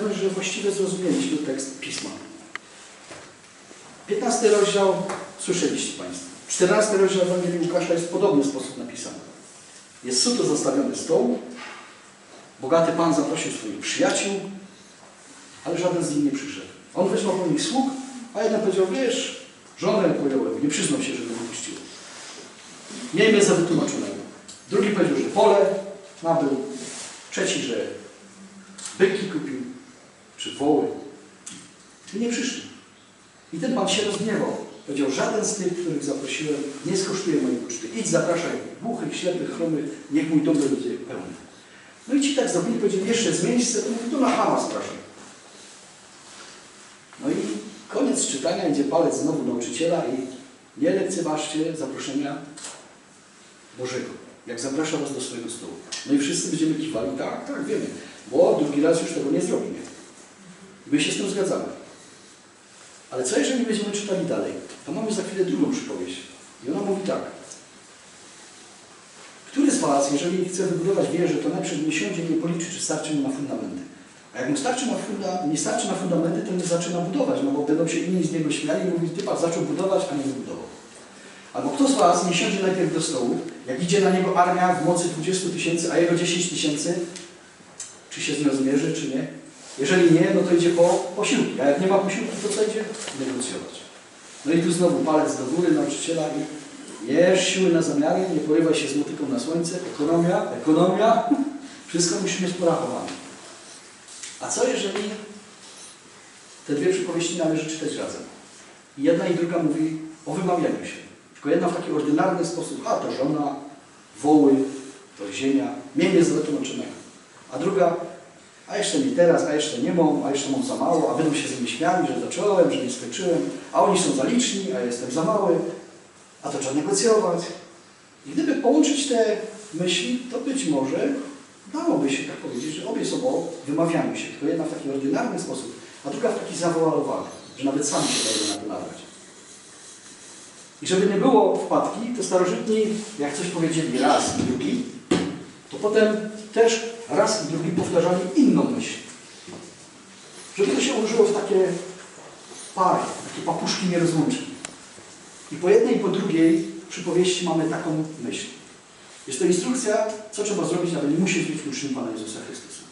pewność, że właściwie zrozumieliśmy tekst Pisma. 15 rozdział słyszeliście Państwo. 14 rozdział Ewangelii Łukasza jest w podobny sposób napisany. Jest suto zastawiony stół, bogaty Pan zaprosił swoich przyjaciół, ale żaden z nich nie przyszedł. On wysłał po nich sług, a jeden powiedział, wiesz, żonę pojąłem, nie przyznał się, że go wypuścił. Miejmy za wytłumaczonego. Drugi powiedział, że pole nabył. Trzeci, że byki kupił, czy woły. I nie przyszli. I ten Pan się rozgniewał. Powiedział, żaden z tych, których zaprosiłem, nie skosztuje mojej uczty. Idź, zapraszaj głuchych, ślepych, chromych, niech mój dom będzie pełny. No i ci tak zrobili, powiedzieli, jeszcze z miejsca, to mówi, to na hałas proszę. No i koniec czytania, idzie palec znowu nauczyciela i nie lekceważcie zaproszenia Bożego. Jak zaprasza was do swojego stołu. No i wszyscy będziemy kiwali, tak, tak, wiemy. Bo drugi raz już tego nie zrobimy. My się z tym zgadzamy. Ale co jeżeli będziemy czytali dalej? To mamy za chwilę drugą przypowieść. I ona mówi tak. Który z Was, jeżeli chce wybudować wieżę, to najpierw nie siądzie, nie policzy, czy starczy mu na fundamenty. A jak mu starczy na funda, nie starczy na fundamenty, to nie zaczyna budować, no bo będą się inni z niego śmiali i mówić, ty patrz, zaczął budować, a nie wybudował. Albo kto z Was nie siądzie najpierw do stołu, jak idzie na niego armia w mocy 20 tysięcy, a jego 10 tysięcy, czy się z nią zmierzy, czy nie? Jeżeli nie, no to idzie po posiłki, a jak nie ma posiłki, to co idzie? Negocjować. No i tu znowu palec do góry nauczyciela i Jesz siły na zamiary, nie porywaj się z motyką na słońce, ekonomia, ekonomia, wszystko musi mieć porachowane. A co jeżeli te dwie przypowieści należy czytać razem? I jedna i druga mówi o wymawianiu się. Tylko jedna w taki ordynarny sposób, a to żona, woły, to ziemia, miejmy z wytłumaczonego. A druga, a jeszcze nie teraz, a jeszcze nie mam, a jeszcze mam za mało, a będą się z nimi śmiali, że zacząłem, że nie skończyłem, a oni są za liczni, a jestem za mały, a to trzeba negocjować. I gdyby połączyć te myśli, to być może dałoby się tak powiedzieć, że obie są o wymawianiu się, tylko jedna w taki ordynarny sposób, a druga w taki zawoalowany, że nawet sami się dają na. I żeby nie było wpadki, to starożytni, jak coś powiedzieli raz drugi, potem też raz i drugi powtarzali inną myśl. Żeby to się ułożyło w takie pary, takie papuszki nierozłączne. I po jednej i po drugiej przypowieści mamy taką myśl. Jest to instrukcja, co trzeba zrobić, aby nie musieć być uczniem Pana Jezusa Chrystusa.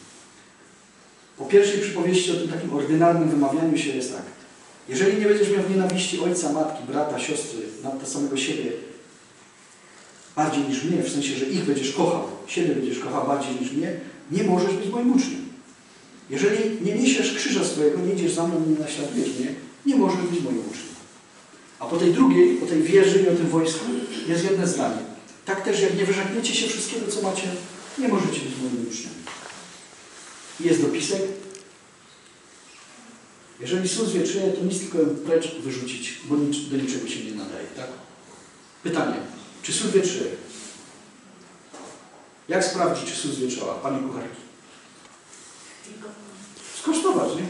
Po pierwszej przypowieści o tym takim ordynarnym wymawianiu się jest tak. Jeżeli nie będziesz miał nienawiści ojca, matki, brata, siostry, nawet samego siebie, bardziej niż mnie, w sensie, że ich będziesz kochał, siebie będziesz kochał bardziej niż mnie, nie możesz być moim uczniem. Jeżeli nie niesiesz krzyża swojego, nie idziesz za mną, nie naśladujesz mnie, nie możesz być moim uczniem. A po tej drugiej, po tej wieży i o tym wojsku jest jedno zdanie. Tak też, jak nie wyrzekniecie się wszystkiego, co macie, nie możecie być moimi uczniami. Jest dopisek. Jeżeli sól zwietrzeje, to nic tylko precz wyrzucić, bo do niczego się nie nadaje. Tak? Pytanie. Czy sól wietrzeje? Jak sprawdzić, czy sól zwietrzała? Pani kucharki. Skosztować, nie?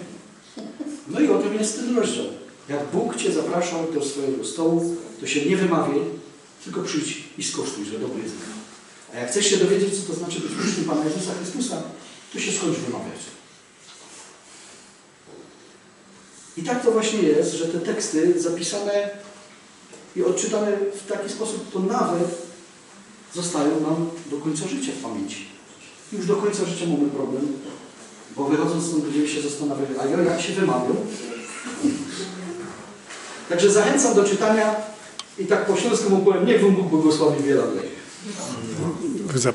No i o tym jest ten rozdział. Jak Bóg Cię zapraszał do swojego stołu, to się nie wymawiaj, tylko przyjdź i skosztuj, że dobry jest. A jak chcesz się dowiedzieć, co to znaczy być uczniem Pana Jezusa Chrystusa, to się skończ wymawiać. I tak to właśnie jest, że te teksty zapisane i odczytane w taki sposób, to nawet zostają nam do końca życia w pamięci. Już do końca życia mamy problem, bo wychodząc stąd będziemy się zastanawiać, a ja jak się wymawiam? Także zachęcam do czytania i tak po śląsku mu powiem, niech Wam Bóg błogosławi wiele za-